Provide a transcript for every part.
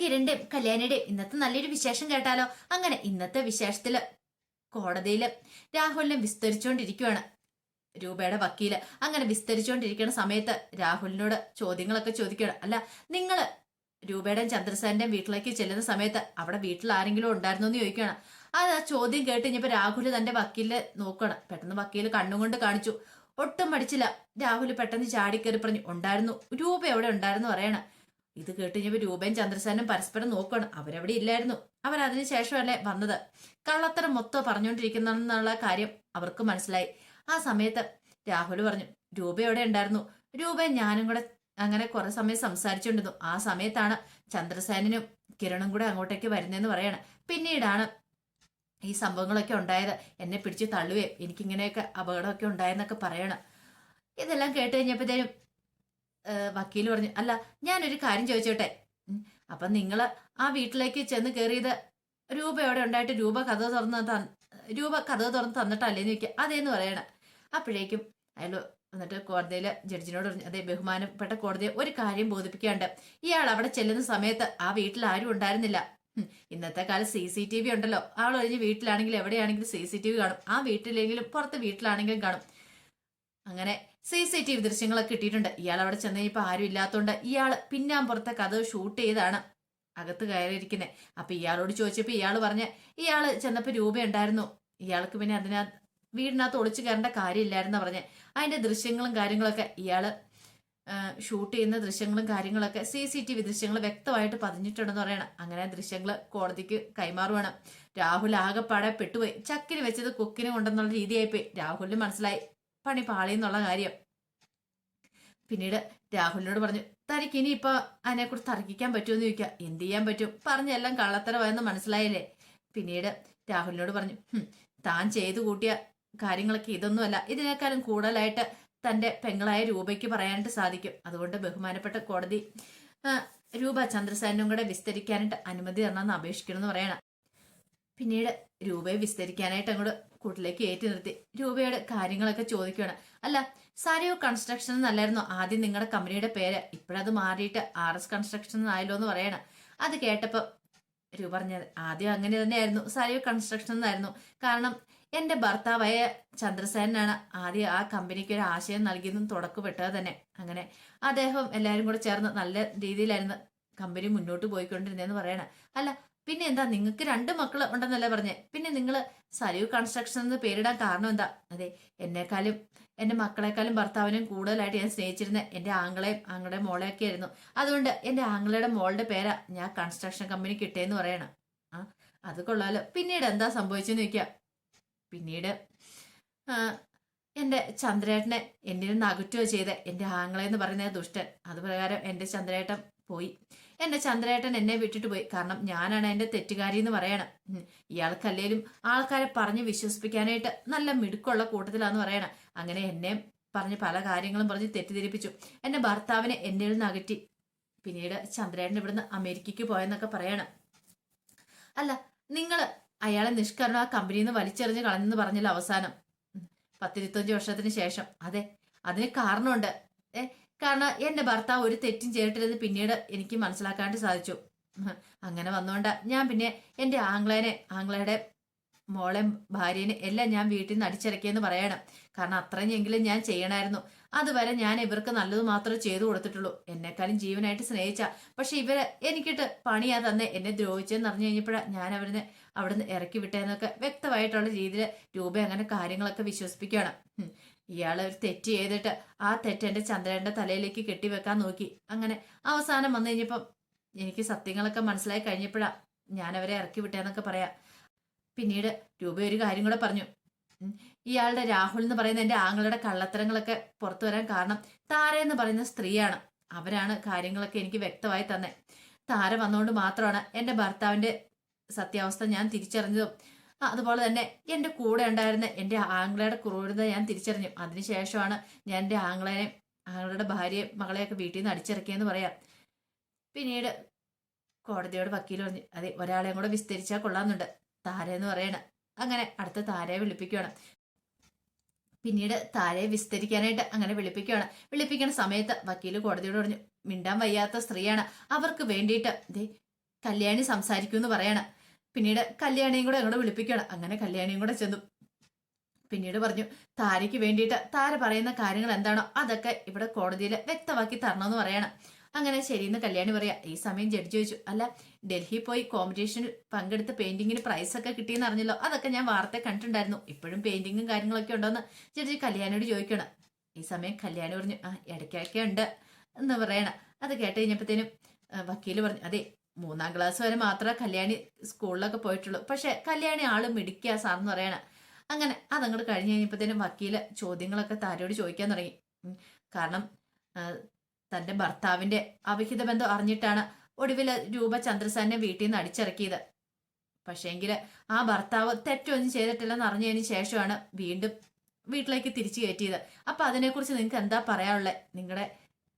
കിരണിന്റെയും കല്യാണിയുടെയും ഇന്നത്തെ നല്ലൊരു വിശേഷം കേട്ടാലോ? അങ്ങനെ ഇന്നത്തെ വിശേഷത്തിൽ കോടതിയിൽ രാഹുലിനെ വിസ്തരിച്ചുകൊണ്ടിരിക്കുവാണ് രൂപയുടെ വക്കീൽ അങ്ങനെ വിസ്തരിച്ചുകൊണ്ടിരിക്കുന്ന സമയത്ത് രാഹുലിനോട് ചോദ്യങ്ങളൊക്കെ ചോദിക്കണം അല്ല നിങ്ങൾ രൂപയുടെയും ചന്ദ്രസേന്റെയും വീട്ടിലേക്ക് ചെല്ലുന്ന സമയത്ത് അവിടെ വീട്ടിൽ ആരെങ്കിലും ഉണ്ടായിരുന്നോ എന്ന് ചോദിക്കുകയാണ് അത് ആ ചോദ്യം കേട്ട് കഴിഞ്ഞപ്പോ രാഹുൽ തന്റെ വക്കീലിനെ നോക്കണം പെട്ടെന്ന് വക്കീൽ കണ്ണുകൊണ്ട് കാണിച്ചു. ഒട്ടും മടിച്ചില്ല. രാഹുൽ പെട്ടെന്ന് ചാടിക്കേറി പറഞ്ഞു ഉണ്ടായിരുന്നു. രൂപ എവിടെ ഉണ്ടായിരുന്നു? പറയണ. ഇത് കേട്ട് ഞാൻ രൂപയും ചന്ദ്രസേനും പരസ്പരം നോക്കണം അവരവിടെ ഇല്ലായിരുന്നു. അവർ അതിനുശേഷമല്ലേ വന്നത്? കള്ളത്തരം മൊത്തം പറഞ്ഞുകൊണ്ടിരിക്കുന്നെന്നുള്ള കാര്യം അവർക്ക് മനസ്സിലായി. ആ സമയത്ത് രാഹുൽ പറഞ്ഞു രൂപ എവിടെ ഉണ്ടായിരുന്നു? രൂപ ഞാനും കൂടെ അങ്ങനെ കുറെ സമയം സംസാരിച്ചുകൊണ്ടിരുന്നു. ആ സമയത്താണ് ചന്ദ്രസേനും കിരണും കൂടെ അങ്ങോട്ടേക്ക് വരുന്നതെന്ന് പറയാണ്. പിന്നീടാണ് ഈ സംഭവങ്ങളൊക്കെ ഉണ്ടായത്. എന്നെ പിടിച്ച് തള്ളുകയും എനിക്കിങ്ങനെയൊക്കെ അപകടമൊക്കെ ഉണ്ടായെന്നൊക്കെ പറയണം. ഇതെല്ലാം കേട്ട് കഴിഞ്ഞപ്പോഴത്തേനും വക്കീൽ പറഞ്ഞു അല്ല ഞാനൊരു കാര്യം ചോദിച്ചോട്ടെ. അപ്പം നിങ്ങൾ ആ വീട്ടിലേക്ക് ചെന്ന് കയറിയത് രൂപ എവിടെ ഉണ്ടായിട്ട് രൂപ കഥ തുറന്ന് രൂപ കഥ തുറന്ന് തന്നിട്ടല്ലേന്ന് ചോദിക്കുക. അതേന്ന് പറയണം. അപ്പോഴേക്കും അയാൾ എന്നിട്ട് കോടതിയിൽ ജഡ്ജിനോട് പറഞ്ഞു അതെ ബഹുമാനപ്പെട്ട കോടതിയെ ഒരു കാര്യം ബോധിപ്പിക്കാണ്ട്. ഇയാൾ അവിടെ ചെല്ലുന്ന സമയത്ത് ആ വീട്ടിൽ ആരും ഉണ്ടായിരുന്നില്ല. ഇന്നത്തെ കാലം സി സി ടി വി ഉണ്ടല്ലോ. ആൾ കഴിഞ്ഞ് വീട്ടിലാണെങ്കിലും എവിടെയാണെങ്കിലും സി സി ടി വി കാണും. ആ വീട്ടിലെങ്കിലും പുറത്ത് വീട്ടിലാണെങ്കിലും കാണും. അങ്ങനെ സി സി ടി വി ദൃശ്യങ്ങളൊക്കെ കിട്ടിയിട്ടുണ്ട്. ഇയാൾ അവിടെ ചെന്ന് കഴിഞ്ഞപ്പോൾ ആരും ഇല്ലാത്തതുകൊണ്ട് ഇയാൾ പിന്നാമ്പുറത്തെ കഥ ഷൂട്ട് ചെയ്താണ്. അകത്ത് കയറിയിരിക്കുന്നത് അപ്പൊ ഇയാളോട് ചോദിച്ചപ്പോൾ ഇയാൾ പറഞ്ഞ ഇയാൾ ചെന്നപ്പോൾ രൂപ ഉണ്ടായിരുന്നു. ഇയാൾക്ക് പിന്നെ അതിനകത്ത് വീടിനകത്ത് ഒളിച്ചു കയറേണ്ട കാര്യമില്ലായിരുന്നു പറഞ്ഞ്. അതിന്റെ ദൃശ്യങ്ങളും കാര്യങ്ങളൊക്കെ ഇയാൾ ഷൂട്ട് ചെയ്യുന്ന ദൃശ്യങ്ങളും കാര്യങ്ങളൊക്കെ സി സി ടി വി ദൃശ്യങ്ങൾ വ്യക്തമായിട്ട് പതിഞ്ഞിട്ടുണ്ടെന്ന് പറയണം. അങ്ങനെ ദൃശ്യങ്ങൾ കോടതിക്ക് കൈമാറുവാണ്. രാഹുൽ ആകെപ്പാടെ പെട്ടുപോയി. ചക്കിന് വെച്ചത് കുക്കിന് കൊണ്ടെന്നുള്ള രീതിയായിപ്പോയി. രാഹുലിന് മനസ്സിലായി. പണി പാളി എന്നുള്ള കാര്യം. പിന്നീട് രാഹുലിനോട് പറഞ്ഞു തനിക്ക് ഇനി ഇപ്പൊ അതിനെക്കുറിച്ച് തർക്കിക്കാൻ പറ്റുമെന്ന് ചോദിക്കുക എന്ത് ചെയ്യാൻ പറ്റും? പറഞ്ഞെല്ലാം കള്ളത്തരമായെന്ന് മനസ്സിലായില്ലേ? പിന്നീട് രാഹുലിനോട് പറഞ്ഞു "ഹും, താൻ ചെയ്തു കൂട്ടിയ കാര്യങ്ങളൊക്കെ ഇതൊന്നുമല്ല. ഇതിനേക്കാളും കൂടുതലായിട്ട് തന്റെ പെങ്ങളായ രൂപയ്ക്ക് പറയാനായിട്ട് സാധിക്കും. അതുകൊണ്ട് ബഹുമാനപ്പെട്ട കോടതി രൂപ ചന്ദ്രസേനും കൂടെ വിസ്തരിക്കാനായിട്ട് അനുമതി തരണമെന്ന് അപേക്ഷിക്കണമെന്ന് പറയണം. പിന്നീട് രൂപയെ വിസ്തരിക്കാനായിട്ട് അങ്ങോട്ട് കൂട്ടിലേക്ക് ഏറ്റി നിർത്തി. രൂപയുടെ കാര്യങ്ങളൊക്കെ ചോദിക്കുകയാണ്. അല്ല സാരിയോ കൺസ്ട്രക്ഷൻ എന്നല്ലായിരുന്നു ആദ്യം നിങ്ങളുടെ കമ്പനിയുടെ പേര് ഇപ്പോഴത് മാറിയിട്ട് ആർ എസ് കൺസ്ട്രക്ഷൻ എന്നായല്ലോ എന്ന് പറയണം. അത് കേട്ടപ്പോൾ രൂപ പറഞ്ഞത് ആദ്യം അങ്ങനെ തന്നെയായിരുന്നു. സാരിയോ കൺസ്ട്രക്ഷൻ എന്നായിരുന്നു കാരണം എന്റെ ഭർത്താവായ ചന്ദ്രസേനാണ് ആദ്യം ആ കമ്പനിക്ക് ഒരു ആശയം നൽകിയതും തുടക്കപ്പെട്ടത് തന്നെ. അങ്ങനെ അദ്ദേഹം എല്ലാവരും കൂടെ ചേർന്ന് നല്ല രീതിയിലായിരുന്നു കമ്പനി മുന്നോട്ട് പോയിക്കൊണ്ടിരുന്നതെന്ന് പറയണം. അല്ല പിന്നെ എന്താ നിങ്ങൾക്ക് രണ്ട് മക്കൾ ഉണ്ടെന്നല്ലേ പറഞ്ഞേ. പിന്നെ നിങ്ങൾ സലീവ് കൺസ്ട്രക്ഷൻ എന്ന് പേരിടാൻ കാരണം എന്താ? അതെ എന്നെക്കാളും എന്റെ മക്കളെക്കാളും ഭർത്താവിനും കൂടുതലായിട്ട് ഞാൻ സ്നേഹിച്ചിരുന്ന എന്റെ ആങ്ങളെയും ആങ്ങളുടെ മോളെയൊക്കെ ആയിരുന്നു. അതുകൊണ്ട് എന്റെ ആങ്ങളുടെ മോളുടെ പേരാ ഞാൻ കൺസ്ട്രക്ഷൻ കമ്പനി കിട്ടിയെന്ന് പറയണം. ആ അത് കൊള്ളാലോ. പിന്നീട് എന്താ സംഭവിച്ചെന്ന് ചോദിക്കാം. പിന്നീട് എന്റെ ചന്ദ്രേട്ടനെ എന്നിൽ നിന്ന് അകറ്റുകയോ ചെയ്ത എന്റെ ആങ്ങളെ എന്ന് പറയുന്ന ദുഷ്ടൻ. അത് പ്രകാരം എന്റെ ചന്ദ്രേട്ടൻ പോയി. എന്റെ ചന്ദ്രേട്ടൻ എന്നെ വിട്ടിട്ട് പോയി. കാരണം ഞാനാണ് എന്റെ തെറ്റുകാരി എന്ന് പറയണം. ഇയാൾക്കല്ലേലും ആൾക്കാരെ പറഞ്ഞ് വിശ്വസിപ്പിക്കാനായിട്ട് നല്ല മിടുക്കുള്ള കൂട്ടത്തിലാന്ന് പറയണം. അങ്ങനെ എന്നെ പറഞ്ഞ് പല കാര്യങ്ങളും പറഞ്ഞ് തെറ്റിദ്ധരിപ്പിച്ചു. എന്റെ ഭർത്താവിനെ എന്നിൽ നിന്ന് അകറ്റി. പിന്നീട് ചന്ദ്രേട്ടൻ ഇവിടുന്ന് അമേരിക്കയ്ക്ക് പോയെന്നൊക്കെ പറയണം. അല്ല നിങ്ങൾ അയാളെ നിഷ്കരണം ആ കമ്പനിയിൽ നിന്ന് വലിച്ചെറിഞ്ഞ് കളഞ്ഞെന്ന് പറഞ്ഞല്ലോ അവസാനം. പത്തിരുപത്തഞ്ച് വർഷത്തിന് ശേഷം. അതെ അതിന് കാരണമുണ്ട്. ഏ കാരണം എന്റെ ഭർത്താവ് ഒരു തെറ്റും ചെയ്തിട്ടില്ലെന്ന് പിന്നീട് എനിക്ക് മനസ്സിലാക്കാണ്ട് സാധിച്ചു. അങ്ങനെ വന്നുകൊണ്ട് ഞാൻ പിന്നെ എന്റെ ആംഗ്ലേനെ ആംഗ്ലയുടെ മോളെ ഭാര്യനെ എല്ലാം ഞാൻ വീട്ടിൽ നിന്ന് അടിച്ചിറക്കിയെന്ന് പറയണം. കാരണം അത്രയെങ്കിലും ഞാൻ ചെയ്യണമായിരുന്നു അതുവരെ ഞാൻ ഇവർക്ക് നല്ലത് മാത്രമേ ചെയ്തു കൊടുത്തിട്ടുള്ളൂ. എന്നെക്കാളും ജീവനായിട്ട് സ്നേഹിച്ച. പക്ഷെ ഇവർ എനിക്കിട്ട് പണിയാ തന്നെ. എന്നെ ദ്രോഹിച്ചെന്ന് അറിഞ്ഞു കഴിഞ്ഞപ്പോഴാണ് ഞാൻ അവരിനെ അവിടുന്ന് ഇറക്കി വിട്ടേന്നൊക്കെ വ്യക്തമായിട്ടുള്ള രീതിയിൽ രൂപ അങ്ങനെ കാര്യങ്ങളൊക്കെ വിശ്വസിപ്പിക്കുകയാണ്. ഉം. ഇയാൾ ഒരു തെറ്റ് ചെയ്തിട്ട് ആ തെറ്റ് എന്റെ ചന്ദ്രന്റെ തലയിലേക്ക് കെട്ടിവെക്കാൻ നോക്കി. അങ്ങനെ അവസാനം വന്നു കഴിഞ്ഞപ്പം എനിക്ക് സത്യങ്ങളൊക്കെ മനസ്സിലായി കഴിഞ്ഞപ്പോഴാ ഞാൻ അവരെ ഇറക്കി വിട്ടേന്നൊക്കെ പറയാം. പിന്നീട് രൂപ ഒരു കാര്യം കൂടെ പറഞ്ഞു. ഇയാളുടെ രാഹുൽ എന്ന് പറയുന്ന എന്റെ ആങ്ങളുടെ കള്ളത്തരങ്ങളൊക്കെ പുറത്തു വരാൻ കാരണം താര എന്ന് പറയുന്ന സ്ത്രീയാണ്. അവരാണ് കാര്യങ്ങളൊക്കെ എനിക്ക് വ്യക്തമായി തന്നെ. താര വന്നുകൊണ്ട് മാത്രമാണ് എന്റെ ഭർത്താവിന്റെ സത്യാവസ്ഥ ഞാൻ തിരിച്ചറിഞ്ഞതും അതുപോലെ തന്നെ എന്റെ കൂടെ ഉണ്ടായിരുന്ന എന്റെ ആംഗ്ലയുടെ ക്രൂരത ഞാൻ തിരിച്ചറിഞ്ഞു. അതിനുശേഷമാണ് ഞാൻ എന്റെ ആംഗ്ലനെ ആങ്ങളുടെ ഭാര്യയെ മകളെയൊക്കെ വീട്ടിൽ നിന്ന് അടിച്ചിറക്കിയെന്ന് പറയാം. പിന്നീട് കോടതിയോട് വക്കീൽ പറഞ്ഞു അതെ ഒരാളെയും കൂടെ വിസ്തരിച്ചാൽ കൊള്ളാമെന്നുണ്ട്. താര എന്ന് പറയണ. അങ്ങനെ അടുത്ത താരയെ വിളിപ്പിക്കുകയാണ് പിന്നീട് താരയെ വിസ്തരിക്കാനായിട്ട് അങ്ങനെ വിളിപ്പിക്കുകയാണ് വിളിപ്പിക്കുന്ന സമയത്ത് വക്കീൽ കോടതിയോട് പറഞ്ഞു മിണ്ടാൻ വയ്യാത്ത സ്ത്രീയാണ്. അവർക്ക് വേണ്ടിയിട്ട് ദേ കല്യാണി സംസാരിക്കൂ എന്ന് പറയണ. പിന്നീട് കല്യാണിയും കൂടെ അങ്ങോട്ട് വിളിപ്പിക്കണം അങ്ങനെ കല്യാണിയും കൂടെ ചെന്നു. പിന്നീട് പറഞ്ഞു താരയ്ക്ക് വേണ്ടിയിട്ട് താര പറയുന്ന കാര്യങ്ങൾ എന്താണോ അതൊക്കെ ഇവിടെ കോടതിയിൽ വ്യക്തമാക്കി തരണമെന്ന് പറയണം. അങ്ങനെ ശരിയെന്ന് കല്യാണി പറയാ. ഈ സമയം ജഡ്ജി ചോദിച്ചു അല്ല ഡൽഹി പോയി കോമ്പറ്റീഷനിൽ പങ്കെടുത്ത് പെയിന്റിങ്ങിന് പ്രൈസ് ഒക്കെ കിട്ടിയെന്ന് അറിഞ്ഞല്ലോ? അതൊക്കെ ഞാൻ വാർത്ത കണ്ടിട്ടുണ്ടായിരുന്നു. ഇപ്പോഴും പെയിന്റിങ്ങും കാര്യങ്ങളൊക്കെ ഉണ്ടോന്ന് ജഡ്ജി കല്യാണിയോട് ചോദിക്കണം ഈ സമയം കല്യാണി പറഞ്ഞു ആ ഇടയ്ക്കൊക്കെ ഉണ്ട് എന്ന് പറയണം. അത് കേട്ട് കഴിഞ്ഞപ്പോഴത്തേനും വക്കീൽ പറഞ്ഞു അതെ മൂന്നാം ക്ലാസ് വരെ മാത്രമേ കല്യാണി സ്കൂളിലൊക്കെ പോയിട്ടുള്ളൂ. പക്ഷെ കല്യാണി ആൾ മിടിക്കുക സാറെന്ന് പറയണ. അങ്ങനെ അതങ്ങോട്ട് കഴിഞ്ഞ് കഴിഞ്ഞപ്പോഴത്തേനും വക്കീൽ ചോദ്യങ്ങളൊക്കെ താരോട് ചോദിക്കാൻ തുടങ്ങി. കാരണം തന്റെ ഭർത്താവിന്റെ അവിഹിത ബന്ധം അറിഞ്ഞിട്ടാണ് ഒടുവിൽ രൂപ ചന്ദ്രസാനെ വീട്ടിൽ നിന്ന് അടിച്ചിറക്കിയത്. പക്ഷേങ്കിൽ ആ ഭർത്താവ് തെറ്റൊന്നും ചെയ്തിട്ടില്ലെന്ന് അറിഞ്ഞതിന് ശേഷമാണ് വീണ്ടും വീട്ടിലേക്ക് തിരിച്ചു കയറ്റിയത്. അപ്പൊ അതിനെക്കുറിച്ച് നിങ്ങൾക്ക് എന്താ പറയാനുള്ളത് നിങ്ങളുടെ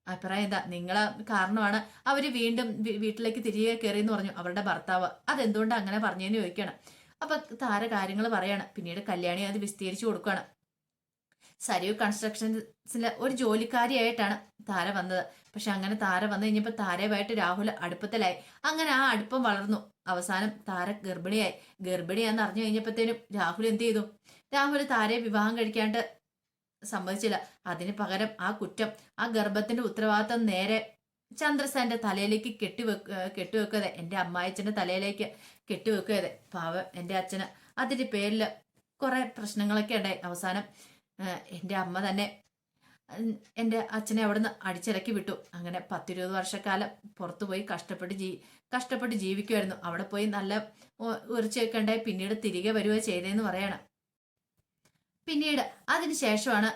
അഭിപ്രായം എന്താ? നിങ്ങളെ കാരണമാണ് അവർ വീണ്ടും വീട്ടിലേക്ക് തിരികെ കയറി എന്ന് പറഞ്ഞു അവരുടെ ഭർത്താവ്. അതെന്തുകൊണ്ട് അങ്ങനെ പറഞ്ഞതെന്ന് ചോദിക്കണം. അപ്പൊ താര കാര്യങ്ങൾ പറയാണ്. പിന്നീട് കല്യാണി അത് വിസ്തീരിച്ചു കൊടുക്കുകയാണ് സരിയു കൺസ്ട്രക്ഷൻസിലെ ഒരു ജോലിക്കാരിയായിട്ടാണ് താര വന്നത്. പക്ഷെ അങ്ങനെ താര വന്നു കഴിഞ്ഞപ്പോൾ താരയുമായിട്ട് രാഹുൽ അടുപ്പത്തിലായി. അങ്ങനെ ആ അടുപ്പം വളർന്നു. അവസാനം താര ഗർഭിണിയായി. ഗർഭിണിയാന്ന് അറിഞ്ഞു കഴിഞ്ഞപ്പോഴത്തേനും രാഹുൽ എന്ത് ചെയ്തു? രാഹുൽ താരയെ വിവാഹം കഴിക്കാണ്ട് സമ്മതിച്ചില്ല അതിന് പകരം ആ കുറ്റം ആ ഗർഭത്തിന്റെ ഉത്തരവാദിത്തം നേരെ ചന്ദ്രസേന്റെ തലയിലേക്ക് കെട്ടിവെക്ക കെട്ടിവെക്കുക എന്റെ അമ്മായച്ചന്റെ തലയിലേക്ക് കെട്ടിവെക്കുക പാവ എന്റെ അച്ഛന്. അതിന്റെ പേരിൽ കുറെ പ്രശ്നങ്ങളൊക്കെ ഉണ്ടായി. അവസാനം എന്റെ അമ്മ തന്നെ എന്റെ അച്ഛനെ അവിടുന്ന് അടിച്ചിറക്കി വിട്ടു. അങ്ങനെ പത്തിരുപത് വർഷക്കാലം പുറത്തു പോയി കഷ്ടപ്പെട്ട് ജീ കഷ്ടപ്പെട്ട് ജീവിക്കുമായിരുന്നു അവിടെ പോയി നല്ല ഉറച്ചൊക്കെ ഉണ്ടായി. പിന്നീട് തിരികെ വരിക ചെയ്തതെന്ന് പറയണം. പിന്നീട് അതിനുശേഷമാണ്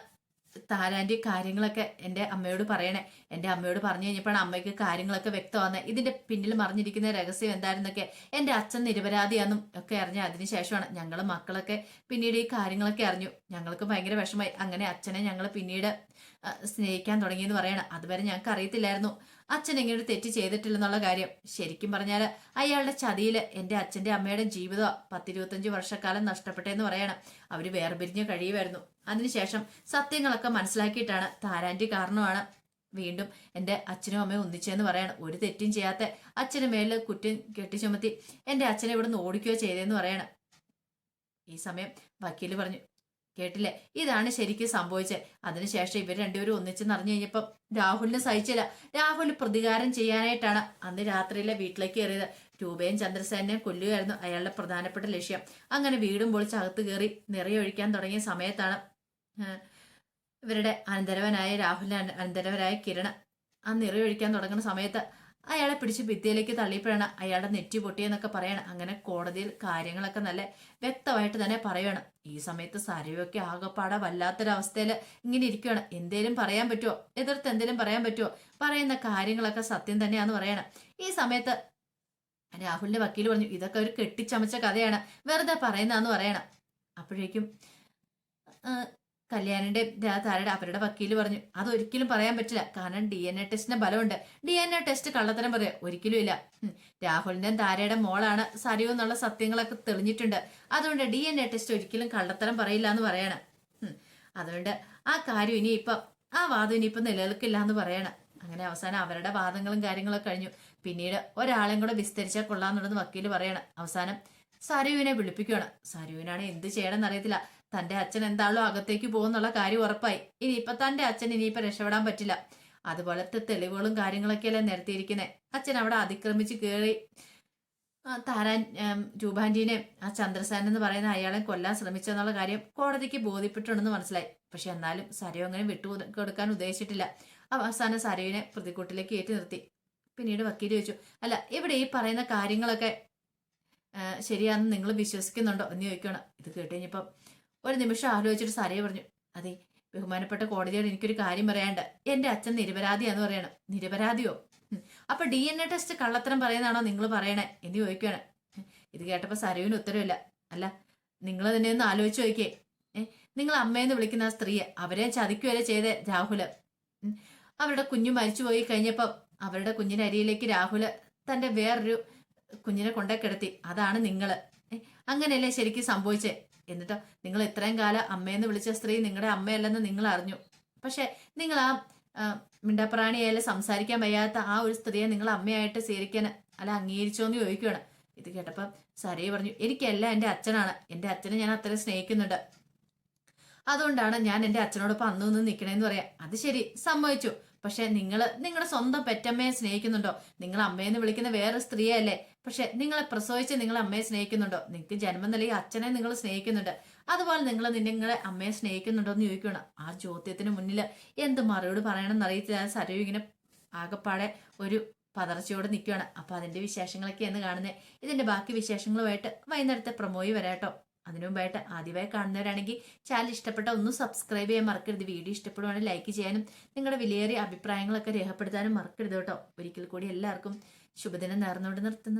താരാന്റെ കാര്യങ്ങളൊക്കെ എന്റെ അമ്മയോട് പറയണേ. എന്റെ അമ്മയോട് പറഞ്ഞു കഴിഞ്ഞപ്പോഴാണ് അമ്മയ്ക്ക് കാര്യങ്ങളൊക്കെ വ്യക്തമാകുന്നത്. ഇതിന്റെ പിന്നിൽ മറിഞ്ഞിരിക്കുന്ന രഹസ്യം എന്തായിരുന്നൊക്കെ എന്റെ അച്ഛൻ നിരപരാധിയാണെന്നും ഒക്കെ അറിഞ്ഞ അതിനുശേഷമാണ് ഞങ്ങൾ മക്കളൊക്കെ പിന്നീട് ഈ കാര്യങ്ങളൊക്കെ അറിഞ്ഞു. ഞങ്ങൾക്ക് ഭയങ്കര വിഷമമായി. അങ്ങനെ അച്ഛനെ ഞങ്ങൾ പിന്നീട് സ്നേഹിക്കാൻ തുടങ്ങിയെന്ന് പറയണം. അതുവരെ ഞങ്ങൾക്ക് അറിയത്തില്ലായിരുന്നു അച്ഛൻ ഇങ്ങനെ തെറ്റ് ചെയ്തിട്ടില്ലെന്നുള്ള കാര്യം. ശരിക്കും പറഞ്ഞാൽ അയാളുടെ ചതിയിൽ എന്റെ അച്ഛന്റെ അമ്മയുടെ ജീവിതം പത്തിരുപത്തഞ്ച് വർഷക്കാലം നഷ്ടപ്പെട്ടെന്ന് പറയണം. അവർ വേർപിരിഞ്ഞ് കഴിയുമായിരുന്നു അതിനുശേഷം സത്യങ്ങളൊക്കെ മനസ്സിലാക്കിയിട്ടാണ് താരാന്റെ കാരണമാണ് വീണ്ടും എന്റെ അച്ഛനും അമ്മയും ഒന്നിച്ചെന്ന് പറയണം. ഒരു തെറ്റും ചെയ്യാത്ത അച്ഛന് മേലിൽ കുറ്റം കെട്ടിച്ചുമത്തി എന്റെ അച്ഛനെ ഇവിടുന്ന് ഓടിക്കുകയോ ചെയ്തതെന്ന് പറയണം. ഈ സമയം വക്കീൽ പറഞ്ഞു കേട്ടില്ലേ? ഇതാണ് ശരിക്കും സംഭവിച്ചത് അതിനുശേഷം ഇവർ രണ്ടുപേരും ഒന്നിച്ച് നിറഞ്ഞു കഴിഞ്ഞപ്പം രാഹുലിന് സഹിച്ചില്ല. രാഹുൽ പ്രതികാരം ചെയ്യാനായിട്ടാണ് അന്ന് രാത്രിയിലെ വീട്ടിലേക്ക് കയറിയത്. രൂപയും ചന്ദ്രസേനയും കൊല്ലുകയായിരുന്നു അയാളുടെ പ്രധാനപ്പെട്ട ലക്ഷ്യം. അങ്ങനെ വീടും പൊളിച്ച് അകത്ത് കയറി നിറയൊഴിക്കാൻ തുടങ്ങിയ സമയത്താണ് ഇവരുടെ അനന്തരവനായ രാഹുലിന്റെ അന- അനന്തരവനായ കിരൺ ആ നിറയൊഴിക്കാൻ തുടങ്ങുന്ന സമയത്ത് അയാളെ പിടിച്ച് ഭിത്തിയിലേക്ക് തള്ളിയപ്പോഴാണ് അയാളുടെ നെറ്റി പൊട്ടിയെന്നൊക്കെ പറയണം. അങ്ങനെ കോടതിയിൽ കാര്യങ്ങളൊക്കെ നല്ല വ്യക്തമായിട്ട് തന്നെ പറയണം ഈ സമയത്ത് സരയൊക്കെ ആകെപ്പാടെ വല്ലാത്തൊരവസ്ഥയിൽ ഇങ്ങനെ ഇരിക്കുകയാണ് എന്തേലും പറയാൻ പറ്റുമോ എതിർത്ത് എന്തേലും പറയാൻ പറ്റുമോ പറയുന്ന കാര്യങ്ങളൊക്കെ സത്യം തന്നെയാന്ന് പറയണം. ഈ സമയത്ത് രാഹുലിന്റെ വക്കീൽ പറഞ്ഞു ഇതൊക്കെ ഒരു കെട്ടിച്ചമച്ച കഥയാണ്. വെറുതെ പറയുന്നതെന്ന് പറയണം. അപ്പോഴേക്കും കല്യാണിന്റെ താരയുടെ അവരുടെ വക്കീൽ പറഞ്ഞു അതൊരിക്കലും പറയാൻ പറ്റില്ല. കാരണം ഡി എൻ എ ടെസ്റ്റിന്റെ ബലമുണ്ട്. ഡി എൻ എ ടെസ്റ്റ് കള്ളത്തരം പറയാം ഒരിക്കലും ഇല്ല. രാഹുലിന്റെ താരയുടെ മോളാണ് സരിയോ എന്നുള്ള സത്യങ്ങളൊക്കെ തെളിഞ്ഞിട്ടുണ്ട്. അതുകൊണ്ട് ഡി എൻ എ ടെസ്റ്റ് ഒരിക്കലും കള്ളത്തരം പറയില്ല എന്ന് പറയണം. അതുകൊണ്ട് ആ കാര്യം ഇനി ഇപ്പം ആ വാദം ഇനിയിപ്പം നിലനിൽക്കില്ല എന്ന് പറയണം. അങ്ങനെ അവസാനം അവരുടെ വാദങ്ങളും കാര്യങ്ങളൊക്കെ കഴിഞ്ഞു. പിന്നീട് ഒരാളെയും കൂടെ വിസ്തരിച്ചാൽ കൊള്ളാന്നുള്ളത് വക്കീൽ പറയണം. അവസാനം സരുവിനെ വിളിപ്പിക്കുകയാണ് സരുവിനാണ് എന്ത് ചെയ്യണമെന്ന് അറിയത്തില്ല. തന്റെ അച്ഛൻ എന്താണോ അകത്തേക്ക് പോകുന്നുള്ള കാര്യം ഉറപ്പായി. ഇനിയിപ്പൊ തന്റെ അച്ഛൻ ഇനിയിപ്പൊ രക്ഷപ്പെടാൻ പറ്റില്ല. അതുപോലത്തെ തെളിവുകളും കാര്യങ്ങളൊക്കെയല്ലേ നിരത്തിയിരിക്കുന്നത് അച്ഛൻ അവിടെ അതിക്രമിച്ച് കയറി താരാൻ രൂപാന്റീനെ ആ ചന്ദ്രസേൻ എന്ന് പറയുന്ന അയാളെ കൊല്ലാൻ ശ്രമിച്ചെന്നുള്ള കാര്യം കോടതിക്ക് ബോധ്യപ്പെട്ടുണ്ടെന്ന് മനസ്സിലായി. പക്ഷെ എന്നാലും സരയു അങ്ങനെ വിട്ടു കൊടുക്കാൻ ഉദ്ദേശിച്ചിട്ടില്ല. അവസാനം സരയുവിനെ പ്രതിക്കൂട്ടിലേക്ക് ഏറ്റു നിർത്തി. പിന്നീട് വക്കീൽ ചോദിച്ചു അല്ല ഇവിടെ ഈ പറയുന്ന കാര്യങ്ങളൊക്കെ ശരിയാണെന്ന് നിങ്ങൾ വിശ്വസിക്കുന്നുണ്ടോ? എന്ന് ചോദിക്കണം ഇത് കേട്ട് കഴിഞ്ഞപ്പം ഒരു നിമിഷം ആലോചിച്ചിട്ട് സാരയെ പറഞ്ഞു അതെ ബഹുമാനപ്പെട്ട കോടതിയോട് എനിക്കൊരു കാര്യം പറയാണ്ട് എന്റെ അച്ഛൻ നിരപരാധിയാന്ന് പറയണം. നിരപരാധിയോ. അപ്പൊ ഡി എൻ എ ടെസ്റ്റ് കള്ളത്തരം പറയുന്നതാണോ നിങ്ങൾ പറയണേ? എന്ന് ചോദിക്കുകയാണ് ഇത് കേട്ടപ്പോ സരവിന് ഉത്തരവില്ല. അല്ല നിങ്ങൾ തന്നെ ഒന്ന് ആലോചിച്ച് നോക്കിയേ. നിങ്ങൾ അമ്മയെന്ന് വിളിക്കുന്ന ആ സ്ത്രീയെ അവരെ ചതിക്കുകയല്ലേ ചെയ്തേ രാഹുൽ. അവരുടെ കുഞ്ഞു മരിച്ചു പോയി കഴിഞ്ഞപ്പോ അവരുടെ കുഞ്ഞിന്റെ അരിയിലേക്ക് രാഹുൽ തന്റെ വേറൊരു കുഞ്ഞിനെ കൊണ്ടേ കിടത്തി. അതാണ് നിങ്ങൾ. അങ്ങനെയല്ലേ ശരിക്കും സംഭവിച്ചേ? എന്നിട്ടോ നിങ്ങൾ ഇത്രയും കാലം അമ്മയെന്ന് വിളിച്ച സ്ത്രീ നിങ്ങളുടെ അമ്മയല്ലെന്ന് നിങ്ങൾ അറിഞ്ഞു. പക്ഷെ നിങ്ങൾ ആ മിണ്ടാപ്രാണിയായാലും സംസാരിക്കാൻ വയ്യാത്ത ആ ഒരു സ്ത്രീയെ നിങ്ങൾ അമ്മയായിട്ട് സ്വീകരിക്കാൻ അല്ല അംഗീകരിച്ചോ എന്ന് ചോദിക്കുകയാണ് ഇത് കേട്ടപ്പോൾ സരയെ പറഞ്ഞു എനിക്കല്ല എന്റെ അച്ഛനാണ്. എന്റെ അച്ഛനെ ഞാൻ അത്രയും സ്നേഹിക്കുന്നുണ്ട്. അതുകൊണ്ടാണ് ഞാൻ എന്റെ അച്ഛനോടൊപ്പം അന്നു നിന്ന് നിൽക്കണേന്ന് പറയാം. അത് ശരി സമ്മതിച്ചു. പക്ഷെ നിങ്ങൾ നിങ്ങളുടെ സ്വന്തം പെറ്റമ്മയെ സ്നേഹിക്കുന്നുണ്ടോ? നിങ്ങൾ അമ്മയെന്ന് വിളിക്കുന്ന വേറെ സ്ത്രീയല്ലേ? പക്ഷെ നിങ്ങളെ പ്രസവിച്ച് നിങ്ങൾ അമ്മയെ സ്നേഹിക്കുന്നുണ്ടോ? നിങ്ങൾക്ക് ജന്മം നൽകി അച്ഛനെ നിങ്ങൾ സ്നേഹിക്കുന്നുണ്ട്. അതുപോലെ നിങ്ങൾ നിങ്ങളെ അമ്മയെ സ്നേഹിക്കുന്നുണ്ടോ എന്ന് ചോദിക്കണം ആ ചോദ്യത്തിന് മുന്നിൽ എന്ത് മറുപടി പറയണമെന്ന് അറിയത്തില്ല. സരയു ഇങ്ങനെ ആകപ്പാടെ ഒരു പതർച്ചയോടെ നിൽക്കുകയാണ്. അപ്പൊ അതിന്റെ വിശേഷങ്ങളൊക്കെ എന്ന് കാണുന്നത്. ഇതിന്റെ ബാക്കി വിശേഷങ്ങളുമായിട്ട് വൈകുന്നേരത്തെ പ്രമോയി വരാട്ടോ അതിനു മുമ്പായിട്ട് ആദ്യമായി കാണുന്നവരാണെങ്കിൽ ചാനൽ ഇഷ്ടപ്പെട്ട ഒന്ന് സബ്സ്ക്രൈബ് ചെയ്യാൻ മറക്കരുത്. വീഡിയോ ഇഷ്ടപ്പെടുവാണെങ്കിൽ ലൈക്ക് ചെയ്യാനും നിങ്ങളുടെ വിലയേറിയ അഭിപ്രായങ്ങളൊക്കെ രേഖപ്പെടുത്താനും മറക്കരുത് കേട്ടോ. ഒരിക്കൽ കൂടി എല്ലാവർക്കും ശുഭദിനം നേർന്നുകൊണ്ട് നിർത്തുന്നു.